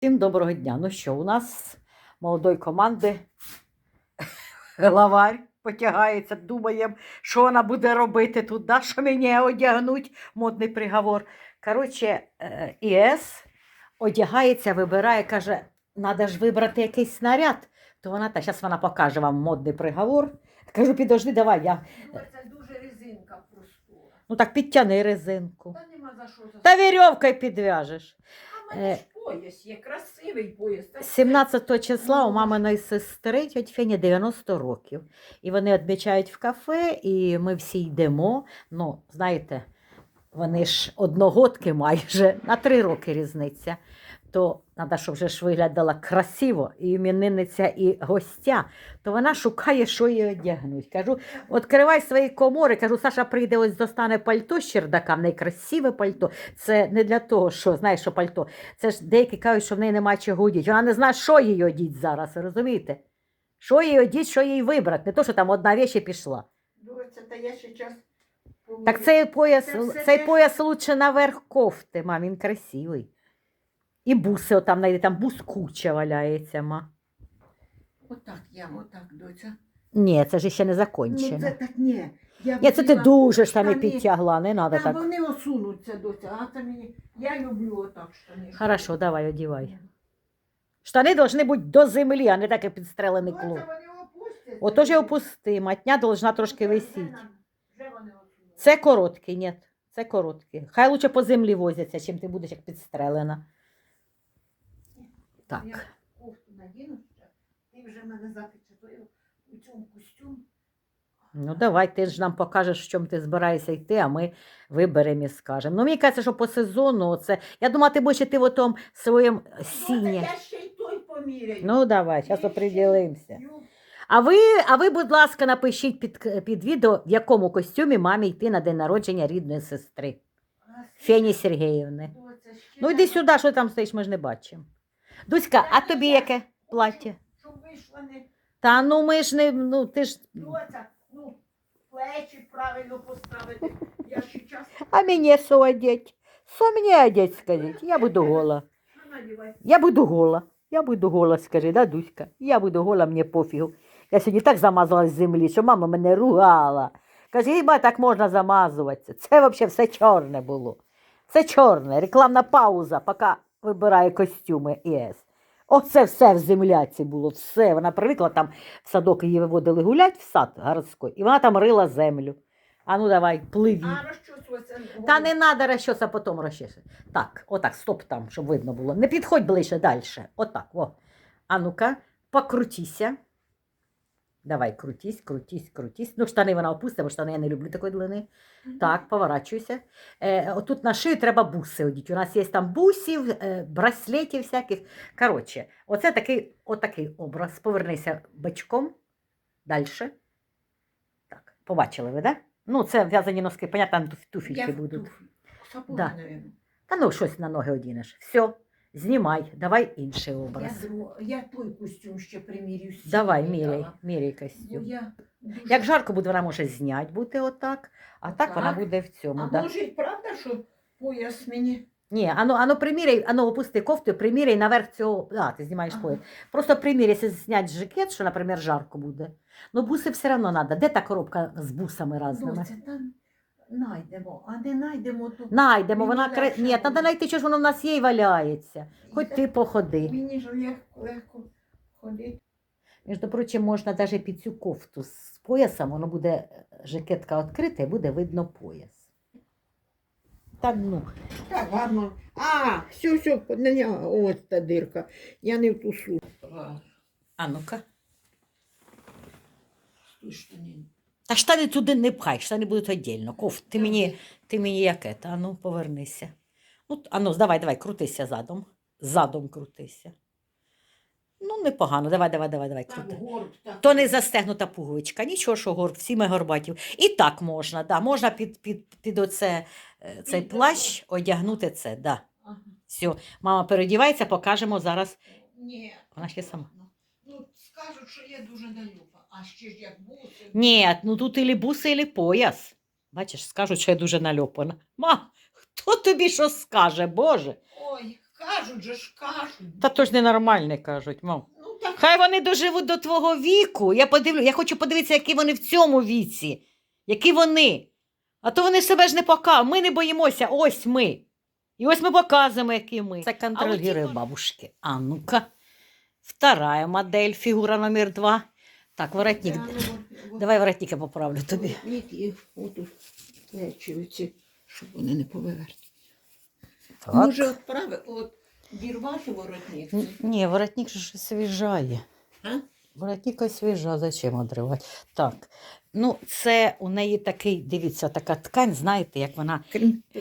Всім доброго дня. Ну що, у нас молодої команди главарь потягається, думаємо, що вона буде робити тут, да? що мені одягнуть, модний приговор. Коротше, е, ІС одягається, вибирає, каже, треба ж вибрати якийсь снаряд. То вона та зараз вона покаже вам модний приговор. Кажу, підожди, давай я. Ну, Це дуже резинка простора. Ну так підтяни резинку. Та нема за що Та вірьовкою підв'яжеш. А мене е, ж пояс є, красивий пояс. 17 числа у маминої сестри тьоті Фені 90 років. І вони відмічають в кафе, і ми всі йдемо. Ну, знаєте, вони ж одногодки майже на три роки різниця. То треба, щоб вже ж виглядала красиво, і іменинниця, і гостя. То вона шукає, що їй одягнуть. Кажу, відкривай свої комори. Кажу, Саша прийде, ось достане пальто з чердака, в неї красиве пальто. Це не для того, що знаєш, що пальто. Це ж деякі кажуть, що в неї немає чого одіти. Вона не знає, що їй одіть зараз, розумієте? Що їй одіть, що їй вибрати. Не то, що там одна вещь і пішла. Доця, та я ще час Так цей пояс, Це цей пояс лучше наверх кофти, мам, він красивий. І буси отам знайде, там бус куча валяється, ма. Отак я, отак, доця. Ні, це ж ще не Ну, закончено. це так ні. Я Ні, це ти дуже штани штани. підтягла, не треба Та так. вони осунуться, доця, а це мені. Я люблю отак штани. Хорошо, давай, одівай. Штани повинні бути до землі, а не таке підстрелений Доця, клуб. вони опустяться. Отож і опусти, матня должна трошки Вже висіти. нам- Вже вони осунули. Це короткий, ні, це короткий. Хай лучше по землі возяться, чим ти будеш як підстрелена. Так. Я кофту надіну ще. Ти вже мене запечатую у цьому костюм. Ну давай, ти ж нам покажеш, в чому ти збираєшся йти, а ми виберемо і скажемо. Ну, мені кажеться, що по сезону це. Я думала, ти будеш йти в отому своєму Доця, сіні. я ще й той поміряю. Ну, давай, зараз оприділимося. А ви, а ви, будь ласка, напишіть під, під відео, в якому костюмі мамі йти на день народження рідної сестри Фені Сергіївни. Ну йди сюди, що там стоїш, ми ж не бачимо. Дуська, а тобі яке плаття? Щоб вийшла не Та ну ми ж не, ну ти ж. доця, ну, плечі правильно поставити. Я ще час А мені що одеть? Що мені одеть, скажіть? Я буду гола. Я буду гола. Я буду гола, скажи, да, Дуська? Я буду гола, мені пофігу. Я сьогодні так замазалась з землі, що мама мене ругала. Каже, хіба так можна замазуватися? Це взагалі все чорне було. Це чорне, рекламна пауза, поки вибирає костюми ЄС. Оце все в земляці було, все. Вона привикла там в садок її виводили гулять в сад городський, і вона там рила землю. А ну давай, пливі. А. Та не треба розчоса, потім розчеси. Так, отак, стоп там, щоб видно було. Не підходь ближче далі. Отак, во. А ну-ка, покрутіся. Давай, крутись, крутись, крутись. Ну, штани вона опустить, бо штани я не люблю такої длини. Так, поворачуйся. Е, отут на шию треба буси одіти. У нас є там бусів, е, браслетів всяких. Коротше, оце такий, отакий образ. Повернися бочком. Далі. Так, побачили ви, так? Да? Ну, це в'язані носки, понятно, там туф- туфельки будуть. Сапоги, Да. Та ну щось на ноги одінеш. Все, знімай, давай інший Я, образ. друг- я той костюм ще примірю. Давай, міряй, міряй костюм. я дуже- Як жарко буде, вона може зняти бути отак, а так вона буде в цьому. А Да. може, правда, що пояс мені? Ні, ану, ану приміряй, ану опусти кофту, приміряй наверх цього. А, ти знімаєш Ага. пояс. Просто приміряй, зняти жакет, що, наприклад, жарко буде. Ну, буси все одно треба. Де та коробка з бусами разними? Доця, там найдемо, а не найдемо, то Найдемо, вона кре... легше Ні, буде. треба знайти, що ж воно в нас є і валяється. Хоч ти походи. Мені ж легко, легко ходити. Між прочим, можна навіть під цю кофту з поясом, воно буде жакетка відкрита і буде видно пояс. Та ну, Так, гарно. А, все, все, не, ось та дирка. Я не в ту су. а ну-ка. Ті штани. Та штани туди не пхай, штани будуть віддільно. Кофт, ти мені, ти мені яке? Та ну, повернися. Ну, а ну, давай, давай, крутися задом. Задом крутися. Ну, непогано. Давай, давай, давай, давай, крути. горб, так. То не застегнута пуговичка, нічого, що горб, всі ми горбатів. І так можна, да, можна під, під, під оце, е, цей Під плащ одягнути це. Да. Ага. Все, мама передівається, покажемо зараз. Ні. Вона ще сама. Ну, скажуть, що я дуже далюпа. А ще ж як буси. Ні, ну тут ілі буси, ілі пояс. Бачиш, скажуть, що я дуже нальопана. Ма, хто тобі що скаже, Боже? Ой, Кажуть же ж, кажуть. Та то ж ненормальне, кажуть, мам. Ну так Хай вони доживуть до твого віку. Я подивлю, я хочу подивитися, які вони в цьому віці. Які вони. А то вони себе ж не показують. Ми не боїмося, ось ми. І ось ми показуємо, які ми. Це контролює бабушки. А ну-ка. Вторая модель, фігура номер два. Так, воротник. Да, ну, Давай воротника поправлю тобі. Ні, і отут плечі оці, щоб вони не поверхні. Може, от праве, от дірвати воротник. Ні, воротник ж освіжає. А? Воротник освіжа, зачем одривати? Так. Ну, це у неї такий, дивіться, така ткань, знаєте, як вона.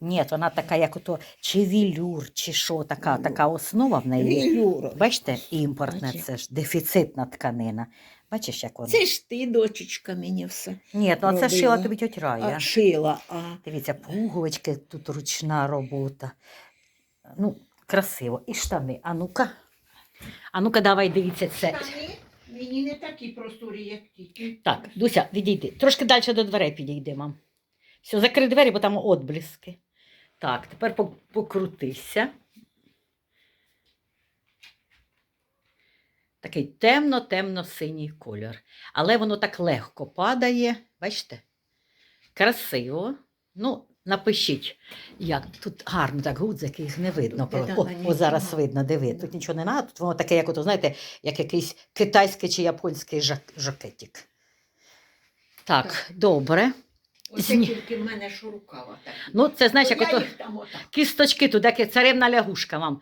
Ні, вона така, як ото, чи вілюр, чи що, така, така основа в неї. Бачите, імпортне це ж дефіцитна тканина. Бачиш, як вона? Це ж ти, дочечка, мені все. Ні, ну це робила. шила тобі тьоть Рая. А, шила. А. Дивіться, пуговички, тут ручна робота. Ну, красиво. І штани. А ну-ка. А ну-ка, давай дивіться це. Штани мені не такі просторі, як ті. Так, Дуся, відійди. Трошки далі до дверей підійди, мам. Все, закрий двері, бо там отблиски. Так, тепер покрутися. Такий темно-темно-синій кольор. Але воно так легко падає. Бачите? Красиво. Ну, напишіть, як тут гарно так гудзики, їх не видно. Тут О, о, зараз видно, диви. Тут нічого не треба, тут воно таке, як ото, знаєте, як якийсь китайський чи японський жак- жакетик. Так, Так. добре. Оце Зні- тільки в мене що рукава. Ну, це знаєш, як ото там кісточки, туди як царевна лягушка вам.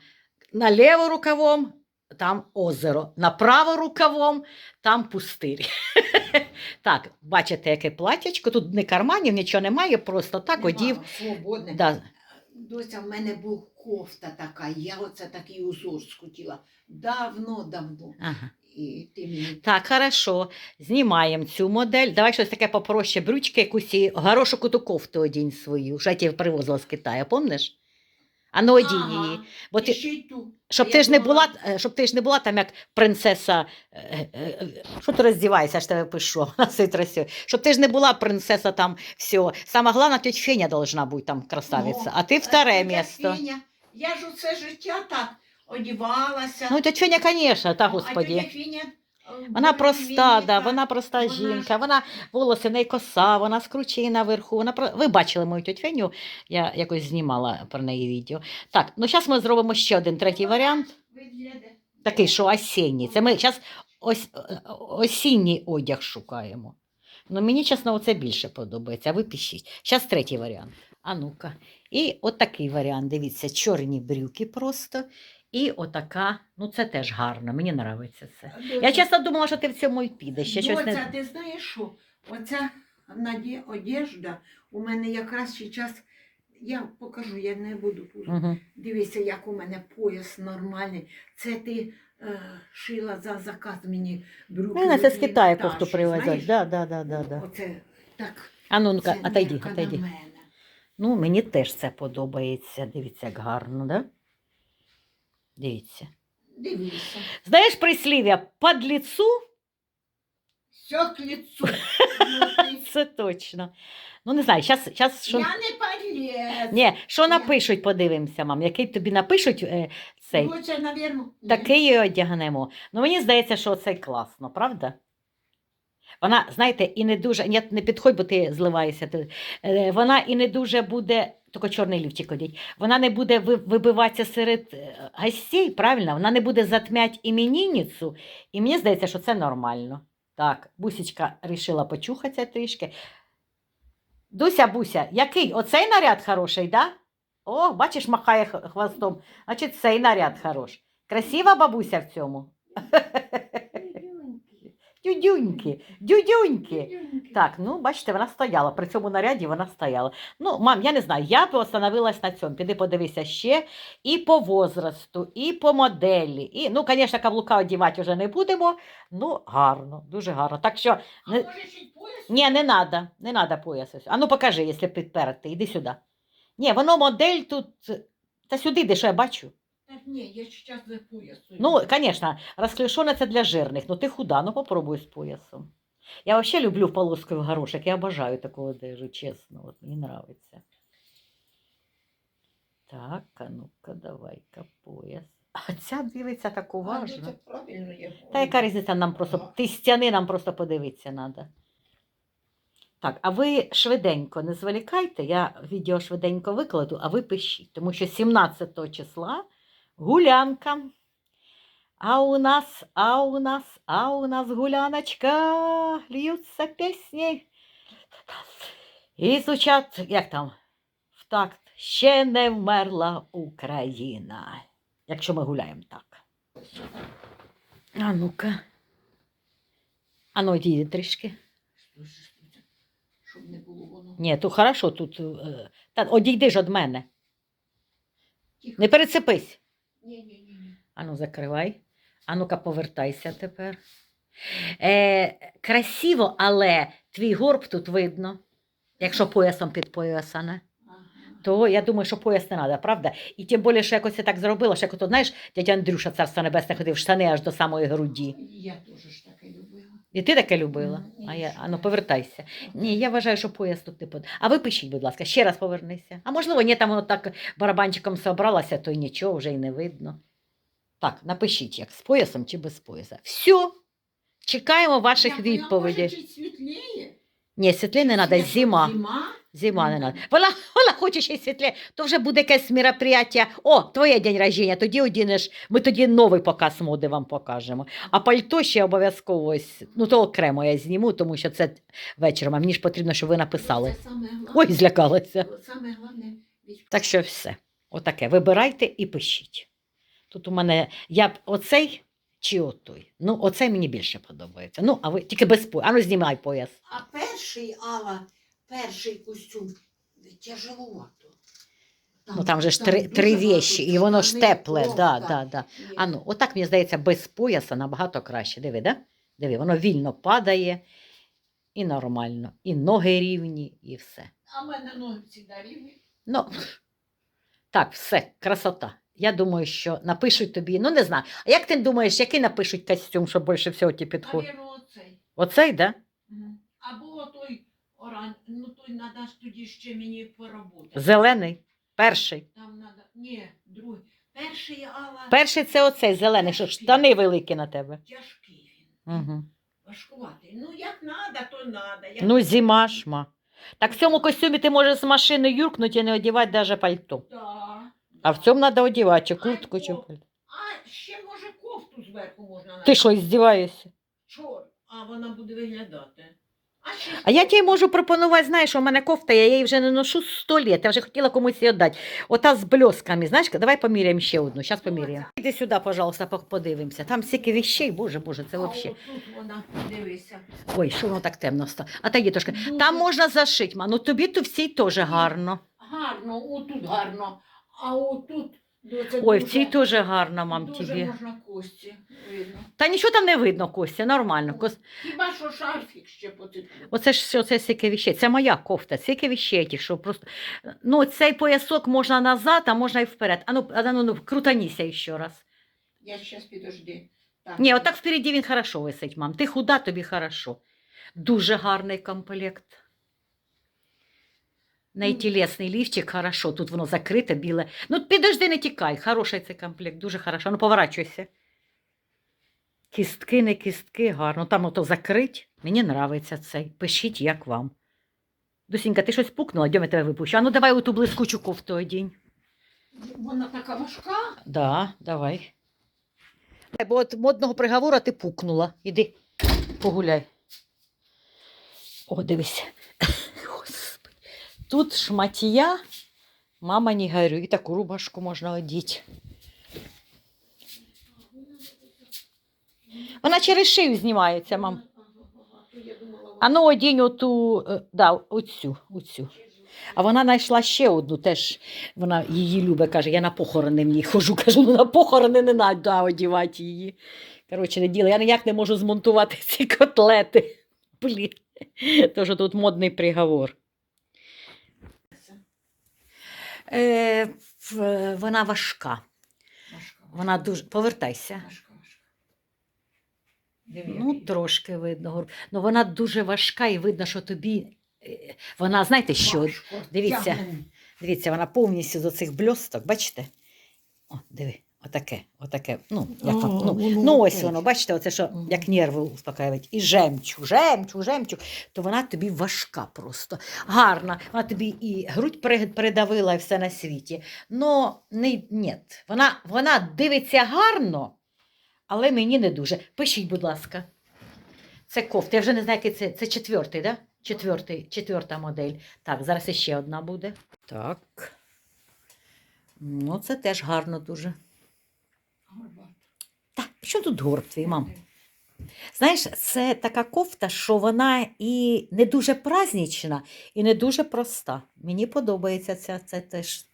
Наліво рукавом там озеро, направо рукавом там пустирі. так, бачите, яке платячко, тут не карманів, нічого немає, просто так Нема, одів. Свободне. Да. Дося, в мене був кофта така, я оце такий узор скутіла. Давно-давно. Ага. І ти мені Так, хорошо. Знімаємо цю модель. Давай щось таке попроще брючки, якусь і горошок ту кофту одінь свою. Що я тебе привозила з Китаю, помниш? А ну одінь Ага. її. Бо ти, ще й ту. щоб ти ж не була, е, щоб ти ж не була там як принцеса. е, е, е, Що ти роздіваєшся, я ж тебе пишу на цитрасі. Щоб ти ж не була принцеса там все. Сама головна тетя Феня должна бути там красавиця, Ну, а ти вторе тетя місто. Феня, Я ж усе життя так одівалася. Ну, тетя Феня, звісно, та А тетя Феня, Вона проста, да, вона проста Вона жінка, вона волосся в неї коса, вона скручена наверху. Вона про... Ви бачили мою тетю Феню, я якось знімала про неї відео. Так, ну зараз ми зробимо ще один третій варіант, такий, що осінній. Це ми зараз ось, е, осінній одяг шукаємо. Ну, мені, чесно, оце більше подобається, а ви пишіть. Зараз третій варіант. А ну-ка. І от такий варіант, дивіться, чорні брюки просто. І отака, ну це теж гарно, мені подобається це. Я чесно думала, що ти в цьому і підеш. Ще щось Доця, не... ти знаєш що? Оця наді... одежда у мене якраз зараз, я покажу, я не буду тут. Угу. Дивися, як у мене пояс нормальний. Це ти е, шила за заказ мені брюки. Мене це з Китаю кофту привезуть. знаєш? Да, да, да, да, да. Оце так. А ну, ну-ка, це отойди, мірка на отойди. мене. Ну, мені теж це подобається. Дивіться, як гарно, да? Дивіться. Дивися. Знаєш прислів'я «под лицу» Все к лицу. Ну, це точно. Ну, не знаю, зараз, зараз що... Я не полез. Ні, що напишуть, подивимося, мам. Який тобі напишуть е, цей, це, ні. такий і одягнемо. Ну, мені здається, що це класно, правда? Вона, знаєте, і не дуже. Ні, не підходь, бо ти зливаєшся. Ти- е, Вона і не дуже буде. Тільки чорний лівчик одіть. Вона не буде вибиватися серед е, гостей, правильно? Вона не буде затмять іменинницю. І мені здається, що це нормально. Так, бусічка рішила почухатися трішки. Дуся, Буся, який? Оцей наряд хороший, да? О, бачиш, махає хвостом. Значить, цей наряд хорош. Красива бабуся в цьому. Дюдюньки, дюдюньки. Так, ну бачите, вона стояла. При цьому наряді вона стояла. Ну, мам, я не знаю, я б остановилась на цьому. Піди подивися ще і по возрасту, і по моделі. І, ну, звісно, каблука одягати вже не будемо. Ну, гарно, дуже гарно. Так що, А не... може ще й пояс? ні, не треба, не треба пояса. А ну покажи, якщо підперти, іди сюди. Ні, воно модель тут. Та сюди йди, що я бачу. Так, ні, я зараз за пояс. Ну, звісно, розклешоне це для жирних, ну ти худа, ну попробуй з поясом. Я взагалі люблю полоску в горошок, я обожаю таку одежу, чесно, от мені подобається. Так, а ну-ка, давай-ка пояс. А ця дивиться так А, уважно. ну, це правильно є. Та яка різниця нам просто, ти з стіни нам просто подивитися треба. Так, а ви швиденько не зволікайте, я відео швиденько викладу, а ви пишіть, тому що 17 числа гулянка. А у нас, а у нас, а у нас гуляночка, льються пісні. І звучать, як там, в такт, ще не вмерла Україна. Якщо ми гуляємо так. А ну-ка. А ну, йди трішки. Щоб не було воно. Ні, то хорошо тут. е, Та одійди ж від мене. Тихо. Не перецепись. Ану, закривай. А ну-ка, повертайся тепер. Е, красиво, але твій горб тут видно. Якщо поясом підпоясане, Ага. то я думаю, що пояс не треба, правда? І тим більше, що якось я так зробила, що як ото, знаєш, дядя Андрюша, царство небесне, ходив штани аж до самої груді. Я теж ж таке любила. І ти таке любила? А я, а ну повертайся. Ні, я вважаю, що пояс тут не под. А ви пишіть, будь ласка, ще раз повернися. А можливо, ні, там воно так барабанчиком собралася, то й нічого вже й не видно. Так, напишіть, як з поясом чи без пояса. Все. Чекаємо ваших відповідей. Ні, світлі не треба, зима. Зима? Не треба. Вона, вона хоче ще й світлі, то вже буде якесь мероприятие. О, твоє день рождення, тоді одінеш, ми тоді новий показ моди вам покажемо. А пальто ще обов'язково ось, ну то окремо я зніму, тому що це вечором. А мені ж потрібно, щоб ви написали. Це саме головне. Ой, злякалася. Саме головне. Так що все. Отаке. Вибирайте і пишіть. Тут у мене я б оцей чи отой. Ну, оцей мені більше подобається. Ну, а ви тільки без пояса. А ну знімай пояс. А перший, Алла, перший костюм тяжеловато. Ну там же ж там три, три вещі, і воно ж тепле. Да, да, да. А ну, отак, мені здається, без пояса набагато краще. Диви, да? Диви, воно вільно падає і нормально. І ноги рівні, і все. А в мене ноги всі рівні. Ну, так, все, красота. Я думаю, що напишуть тобі, ну не знаю. А як ти думаєш, який напишуть костюм, щоб більше всього ті підходить? Оцей. Оцей, да? Або той оран, ну той надо ж тоді ще мені поработати. Зелений. Перший. Там надо, ні, другий. Перший, Алла, Перший це оцей зелений, що штани великі на тебе. тяжкий він. Угу. Важкуватий. Ну, як надо, то надо. Як... Ну, зима ж, ма. Так в цьому костюмі ти можеш з машини юркнути і не одягати навіть пальто. Да. А в цьому треба одягати, чи куртку, чи пальто. А ще може кофту зверху можна Ти що, здіваєшся? Чор, а вона буде виглядати. А, я тобі можу пропонувати, знаєш, у мене кофта, я її вже не ношу 100 літ, я вже хотіла комусь її віддати. Ота з блесками, знаєш, давай поміряємо ще одну, зараз Ну, поміряємо. Іди сюди, пожалуйста, подивимося. Там стільки вещей, боже, боже, це взагалі. отут вона, дивися. Ой, що воно так темно стало. А та є трошки. Там можна зашити, ма. Ну тобі то всій теж гарно. Гарно, отут гарно. А отут, ну, це Ой, в дуже- цій теж гарно, мам, дуже тобі. можна кості видно. Та нічого там не видно, Костя, нормально. Кос... Хіба що шарфік ще поцепив. Оце ж все, це стільки вещей. Це моя кофта, стільки вещей, ті, що просто. Ну, цей поясок можна назад, а можна і вперед. А ну, а ну, ну крутаніся ще раз. Я зараз підожди. Так. Ні, отак впереді він хорошо висить, мам. Ти худа, тобі хорошо. Дуже гарний комплект. Найтілесний лівчик, хорошо. Тут воно закрите, біле. Ну, підожди, не тікай. Хороший цей комплект, дуже хорошо. Ну, поворачуйся. Кістки, не кістки, гарно. Там ото закрить. Мені нравиться цей. Пишіть, як вам. Дусінька, ти щось пукнула, йдемо тебе випущу. А ну давай оту блискучу кофту одінь. Вона така важка. Да, давай. Бо от модного приговору ти пукнула. Іди, погуляй. О, дивись. Тут шматія, мама не горю. І таку рубашку можна одіти. Вона через шию знімається, мам. То А ну одінь оту, е, да, оцю, оцю. А вона знайшла ще одну, теж вона її любить, каже, я на похорони в ній хожу. Кажу, ну на похорони не треба одівати її. Коротше, не діло. Я ніяк не можу змонтувати ці котлети. Блін. Тож тут модний приговор. Е, вона важка. важка. Вона дуже. Повертайся. Диви, Ну, трошки видно. гор- Ну, вона дуже важка і видно, що тобі. е, Вона, знаєте, що? Важко. дивіться. Дивіться, вона повністю до цих бльосток, бачите? О, диви, отаке, отаке. Ну, як вам, О, ну, ну ось воно, бачите, оце що як нерви успокаюють. І жемчуг, жемчуг, жемчуг, то вона тобі важка просто. Гарна. Вона тобі і грудь пере- передавила, і все на світі. Не, ні. Вона, вона дивиться гарно, але мені не дуже. Пишіть, будь ласка. Це кофта. Я вже не знаю, який це. Це четвертий, да? Четвертий, четверта модель. Так, зараз іще одна буде. Так. Ну, це теж гарно дуже. Так, що тут горб твій, мам? Знаєш, це така кофта, що вона і не дуже празднична, і не дуже проста. Мені подобається ця це теж.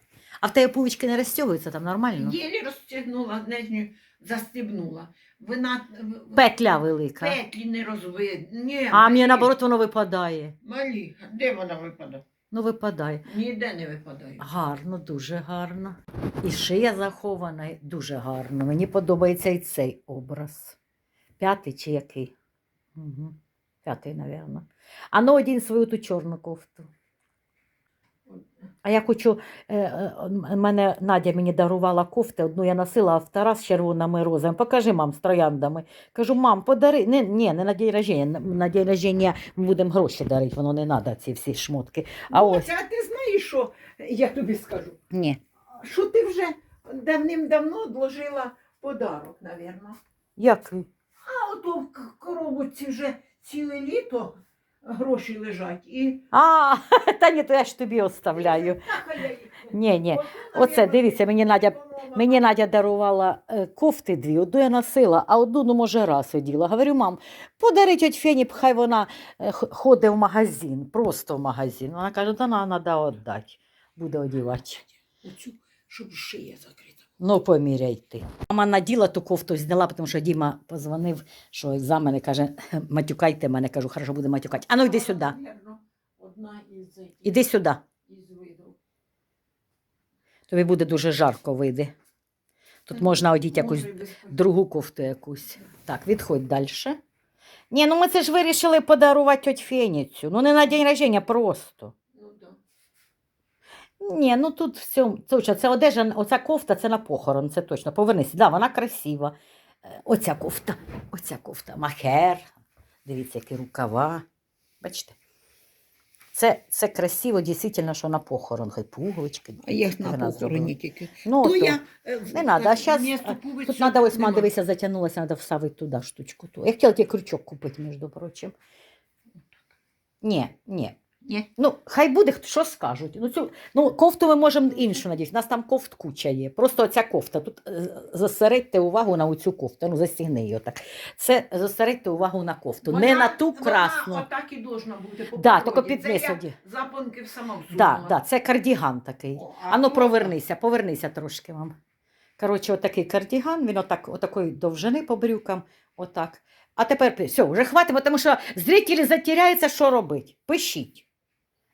А в тебе пувички не розтягуються там нормально? Єлі розтягнула, нижню застібнула. Вона Петля велика. петлі не розви. Ні, А мені наоборот воно випадає. Малі. Де вона випадає? Ну, випадає. Ніде не випадає. Гарно, дуже гарно. І шия захована, дуже гарно. Мені подобається і цей образ. П'ятий чи який? Угу. П'ятий, мабуть. А ну одінь свою ту чорну кофту. А я хочу, е, е, мене Надя мені дарувала кофти, одну я носила, а втора з червоними розами. Покажи, мам, з трояндами. Кажу, мам, подари. Не, ні, не на день рождення. На- день рождення ми будемо гроші дарити, воно не треба, ці всі шмотки. А Ну, ось. а ти знаєш, що я тобі скажу? Ні. Що ти вже давним-давно одложила подарок, напевно. Який? А ото в коробочці вже ціле літо гроші лежать. І А, та ні, то я ж тобі оставляю. Ні, ні. Оце, дивіться, мені Надя- Мені Надя дарувала е, кофти дві, одну я носила, а одну, ну, може, раз оділа. Говорю, мам, подари тьоть Фені, хай вона е, х- ходить в магазин, просто в магазин. Вона каже, та на, треба віддати, буде одівати. Оцю, щоб шия закрита. Ну, поміряй ти. Мама наділа ту кофту, зняла, тому що Діма позвонив, що екзамени каже, матюкайте мене, кажу, хорошо, буде матюкати. А ну йди сюди, Одна із, іди сюди. із видів. Тобі буде дуже жарко вийде. Тут можна одіти якусь другу кофту якусь. Так, відходь далі. Ні, ну ми це ж вирішили подарувати тьоть Феніцю. Ну не на день рождення, просто. Ні, ну тут в цьому, це, це одежа, оця кофта, це на похорон, це точно. Повернися. Да, вона красива. Е, Оця кофта, оця кофта, махер. Дивіться, які рукава. Бачите? Це, це красиво, дійсно, що на похорон, хай пуговички. А я ж на похороні тільки. Ну, То то. я, е, Не надо, а пуговиці Тут треба ось, ма, дивися, затягнулася, треба вставити туди штучку. Ту. Я хотіла тільки крючок купити, між прочим. Ні, ні. Ні. Ну, хай буде, що скажуть. Ну, цю, ну, кофту ми можемо іншу надіти. У нас там кофт куча є. Просто оця кофта. Тут е, зосередьте увагу на оцю кофту. Ну, застігни її отак. Це зосередьте увагу на кофту. не на ту вона. Отак і должна бути. по Да, тільки Це підвис я. Запонки сама всунула. Да, да, це кардіган такий. О, Ану, то- повернися, повернися трошки вам. Коротше, отакий кардіган, він отак, отакої довжини по брюкам, отак. А тепер все, вже хватимо, тому що зрителі затеряються, що робить. Пишіть.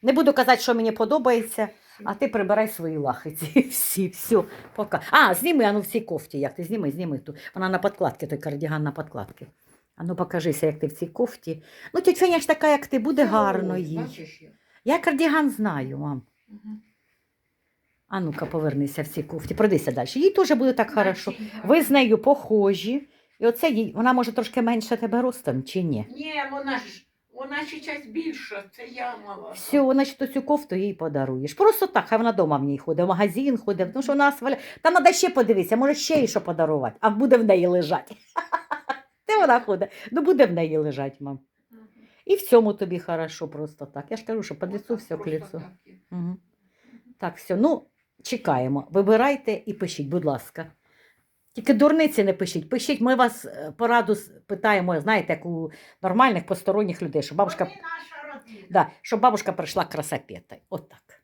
Не буду казати, що мені подобається, а ти прибирай свої лахиці. Всі, все, пока. А, зніми, ану в цій кофті, як ти зніми, зніми ту. Вона на подкладці, той кардіган на подкладці. Ану, покажися, як ти в цій кофті. Ну, тіть Феня ж така, як ти, буде гарно їй. Бачиш як? Я кардіган знаю, мам. Мгм. А ну-ка, повернися в цій кофті, пройдися далі. Їй теж буде так хорошо. Ви з нею похожі. І оце їй, вона може трошки менше тебе ростом, чи ні? Ні, вона ж, вона ще час більша, це я мала. Все, значить, цю кофту їй подаруєш. Просто так, хай вона вдома в ній ходить, в магазин ходить, тому що вона сваля. Там треба ще подивитися, може ще їй що подарувати, а буде в неї лежати. Де вона ходить? Ну буде в неї лежати, мам. І в цьому тобі хорошо просто так. Я ж кажу, що по лицу все к просто лицу. так. Угу. Так, все, ну, чекаємо. Вибирайте і пишіть, будь ласка. Тільки дурниці не пишіть. Пишіть, ми вас е, пораду питаємо, знаєте, як у нормальних посторонніх людей, щоб бабушка, да, щоб бабушка прийшла красапетой. Отак.